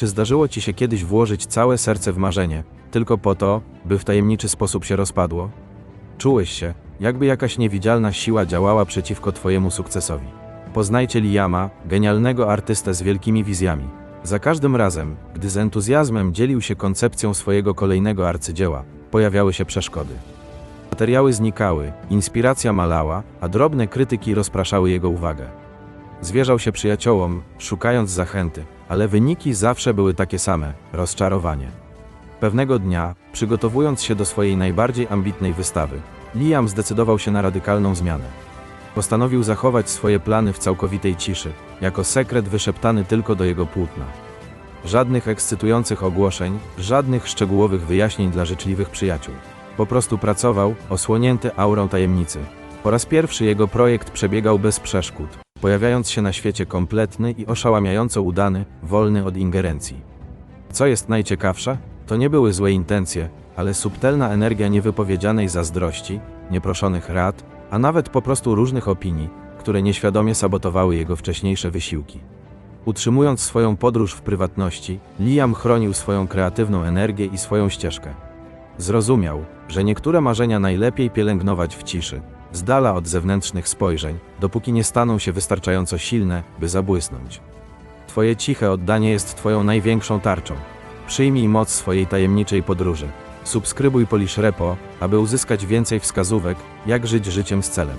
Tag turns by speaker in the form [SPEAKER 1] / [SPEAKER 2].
[SPEAKER 1] Czy zdarzyło ci się kiedyś włożyć całe serce w marzenie, tylko po to, by w tajemniczy sposób się rozpadło? Czułeś się, jakby jakaś niewidzialna siła działała przeciwko twojemu sukcesowi. Poznajcie Liama, genialnego artystę z wielkimi wizjami. Za każdym razem, gdy z entuzjazmem dzielił się koncepcją swojego kolejnego arcydzieła, pojawiały się przeszkody. Materiały znikały, inspiracja malała, a drobne krytyki rozpraszały jego uwagę. Zwierzał się przyjaciołom, szukając zachęty, ale wyniki zawsze były takie same rozczarowanie. Pewnego dnia, przygotowując się do swojej najbardziej ambitnej wystawy, Liam zdecydował się na radykalną zmianę. Postanowił zachować swoje plany w całkowitej ciszy, jako sekret wyszeptany tylko do jego płótna. Żadnych ekscytujących ogłoszeń, żadnych szczegółowych wyjaśnień dla życzliwych przyjaciół. Po prostu pracował, osłonięty aurą tajemnicy. Po raz pierwszy jego projekt przebiegał bez przeszkód, pojawiając się na świecie kompletny i oszałamiająco udany, wolny od ingerencji. Co jest najciekawsze, to nie były złe intencje, ale subtelna energia niewypowiedzianej zazdrości, nieproszonych rad, a nawet po prostu różnych opinii, które nieświadomie sabotowały jego wcześniejsze wysiłki. Utrzymując swoją podróż w prywatności, Liam chronił swoją kreatywną energię i swoją ścieżkę. Zrozumiał, że niektóre marzenia najlepiej pielęgnować w ciszy, z dala od zewnętrznych spojrzeń, dopóki nie staną się wystarczająco silne, by zabłysnąć. Twoje ciche oddanie jest Twoją największą tarczą. Przyjmij moc swojej tajemniczej podróży. Subskrybuj Polish Repo, aby uzyskać więcej wskazówek, jak żyć życiem z celem.